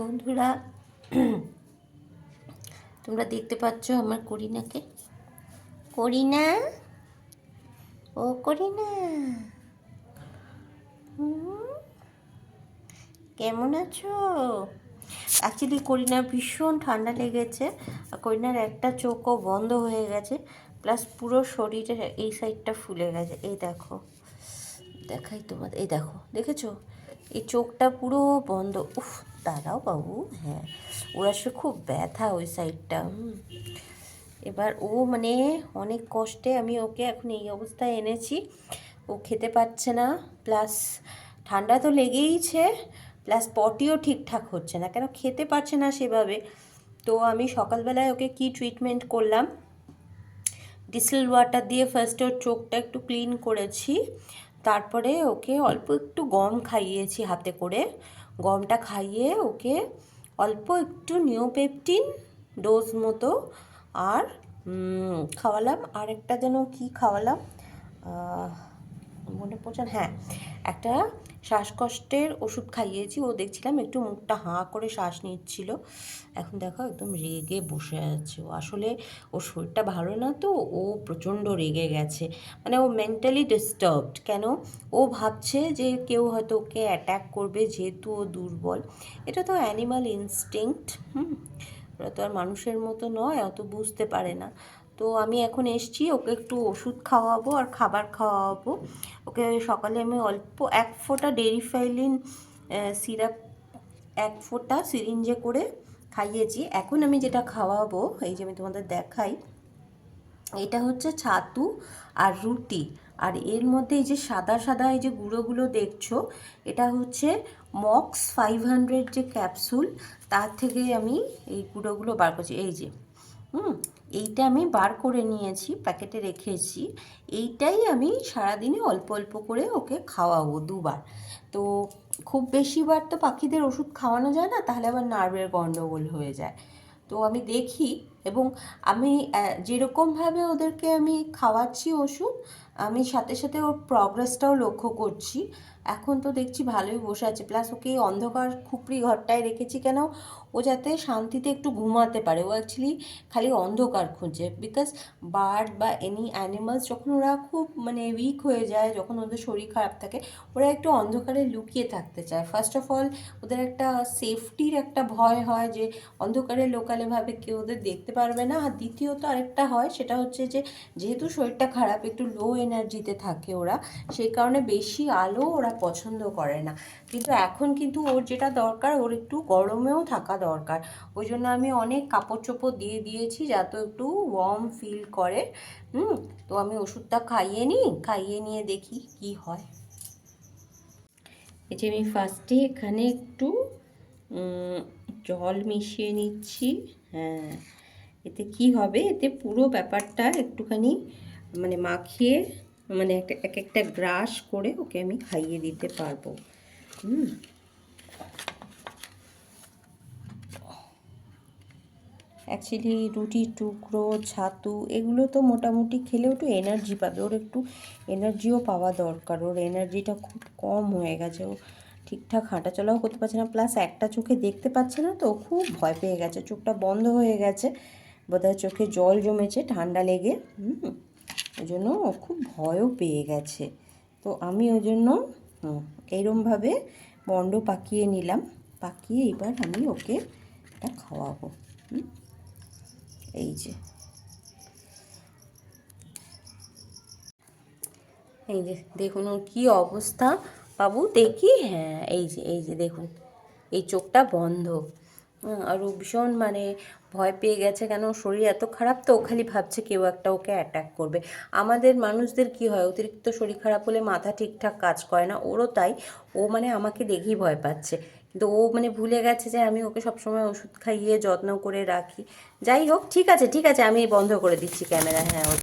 বন্ধুরা, তোমরা দেখতে পাচ্ছ আমার করিনাকে। করিনা? ও করিনা। কেমন আছো? অ্যাকচুয়ালি করিনার ভীষণ ঠান্ডা লেগেছে আর করিনার একটা চোখও বন্ধ হয়ে গেছে প্লাস পুরো শরীরের এই সাইডটা ফুলে গেছে। এই দেখো, দেখাই তোমাদের, এই দেখো, দেখেছ? এই চোখটা পুরো বন্ধ, উফ। দাঁড়াও বাবু হ্যাঁ। ওরা সে খুব ব্যথা ওই সাইডটা এবার ও মানে অনেক কষ্টে আমি ওকে এখন এই অবস্থায় এনেছি। ও খেতে পাচ্ছে না প্লাস ঠান্ডা তো লেগেইছে প্লাস পটিও ঠিকঠাক হচ্ছে না। কেন খেতে পারছে না সেভাবে। তো আমি সকালবেলায় ওকে কি ট্রিটমেন্ট করলাম? ডিসেল ওয়াটার দিয়ে ফার্স্ট ওর চোখটা একটু ক্লিন করেছি। তারপরে ওকে অল্প একটু গম খাইয়েছি হাতে করে। গমটা খাইয়ে ওকে অল্প একটু নিওপেপটিন ডোজ মতো আর খাওয়ালাম। আর একটা যেন কি খাওয়ালাম? মনে পড়ছে হ্যাঁ একটা শ্বাসকষ্টের ওষুধ খাইয়েছি। ও দেখছিলাম একটু মুখটা হাঁ করে শ্বাস নিচ্ছিল। এখন দেখো একদম রেগে বসে আছে। ও আসলে ওর শরীরটা ভালো না তো, ও প্রচণ্ড রেগে গেছে। মানে ও মেন্টালি ডিস্টার্বড কেন? ও ভাবছে যে কেউ হয়তো ওকে অ্যাট্যাক করবে, যেহেতু ও দুর্বল। এটা তো অ্যানিমাল ইনস্টিংক্ট হুম? ওরা তো আর মানুষের মতো নয়, অত বুঝতে পারে না। তো আমি এখন এসছি, ওকে একটু ওষুধ খাওয়াবো আর খাবার খাওয়াবো। ওকে সকালে আমি অল্প এক ফোঁটা ডেরিফাইলিন সিরাপ, এক ফোঁটা সিরিঞ্জে করে খাইয়েছি। এখন আমি যেটা খাওয়াবো, এই যে আমি তোমাদের দেখাই এটা হচ্ছে ছাতু আর রুটি। আর এর মধ্যে এই যে সাদা সাদা এই যে গুঁড়োগুলো দেখছ, এটা হচ্ছে মক্স ফাইভ হান্ড্রেড যে ক্যাপসুল তার থেকে আমি এই গুঁড়োগুলো বার করছি। এই যে, হুম, এইটা আমি বার করে নিয়েছি, প্যাকেটে রেখেছি। এইটাই আমি সারাদিনে অল্প অল্প করে ওকে খাওয়াবো দুবার। তো খুব বেশিবার তো পাখিদের ওষুধ খাওয়ানো যায় না, তাহলে আবার নার্ভের গণ্ডগোল হয়ে যায়। তো আমি দেখি এবং আমি যেরকমভাবে ওদেরকে আমি খাওয়াচ্ছি ওষুধ, আমি সাথে সাথে ওর প্রগ্রেসটাও লক্ষ্য করছি। এখন তো দেখছি ভালোই বসে আছে। প্লাস ওকে অন্ধকার খুপড়ি ঘরটায় রেখেছি কেন? ও যাতে শান্তিতে একটু ঘুমাতে পারে। ও অ্যাকচুয়ালি খালি অন্ধকার খুঁজে। বিকজ বার্ড বা এনি অ্যানিমালস যখন ওরা খুব মানে উইক হয়ে যায়, যখন ওদের শরীর খারাপ থাকে, ওরা একটু অন্ধকারে লুকিয়ে থাকতে চায়। ফার্স্ট অফ অল ওদের একটা সেফটির একটা ভয় হয় যে অন্ধকারে লোকালে ভাবে কেউ ওদের দেখতে পারবে না। আর দ্বিতীয়ত আরেকটা হয়, সেটা হচ্ছে যে, যেহেতু শরীরটা খারাপ, একটু লো এনার্জিতে থাকে ওরা, সেই কারণে বেশি আলো ওরা পছন্দ করে না। কিন্তু এখন কিন্তু ওর যেটা দরকার, ওর একটু গরমেও থাকা দরকার। ওই জন্য আমি অনেক কাপড় চোপড় দিয়ে দিয়েছি, যাতে একটু ওয়ার্ম ফিল করে। হুম? তো আমি ওষুধটা খাইয়ে নিই, খাইয়ে নিয়ে দেখি কি হয়। এই যে আমি ফার্স্টে এখানে একটু জল মিশিয়ে নিচ্ছি। হ্যাঁ। এতে কি হবে? এতে পুরো ব্যাপারটা একটুখানি মানে মাখিয়ে মানে এক একটা গ্রাস করে ওকে আমি খাইয়ে দিতে পারব। হুম। অ্যাকচুয়ালি রুটি, টুকরো, ছাতু এগুলো তো মোটামুটি খেলেও একটু এনার্জি পাবে। ওর একটু এনার্জিও পাওয়া দরকার। ওর এনার্জিটা খুব কম হয়ে গেছে। ও ঠিকঠাক হাঁটাচলাও করতে পারছে না। প্লাস একটা চোখে দেখতে পাচ্ছে না তো, খুব ভয় পেয়ে গেছে। চোখটা বন্ধ হয়ে গেছে। বোধহয় চোখে জল জমেছে, ঠান্ডা লেগে, হুম ওই জন্য খুব ভয়ও পেয়ে গেছে। তো আমি ওই জন্য এইরমভাবে বন্ড পাকিয়ে নিলাম, পাকিয়ে এবার আমি ওকে এটা খাওয়াবো এই যে। এই যে, দেখুন ওর কী অবস্থা, বাবু, দেখি হ্যাঁ এই যে এই যে, দেখুন, এই চোখটা বন্ধ। হুম, আর ও ভীষণ মানে ভয় পেয়ে গেছে কেন? শরীর এত খারাপ তো ও খালি ভাবছে কেউ একটা ওকে অ্যাটাক করবে। আমাদের মানুষদের কি হয়? অতিরিক্ত শরীর খারাপ হলে মাথা ঠিকঠাক কাজ করে না। ওরও তাই। ও মানে আমাকে দেখেই ভয় পাচ্ছে। কিন্তু ও মানে ভুলে গেছে যে আমি ওকে সবসময় ওষুধ খাইয়ে যত্ন করে রাখি। যাই হোক ঠিক আছে ঠিক আছে আমি বন্ধ করে দিচ্ছি ক্যামেরা। হ্যাঁ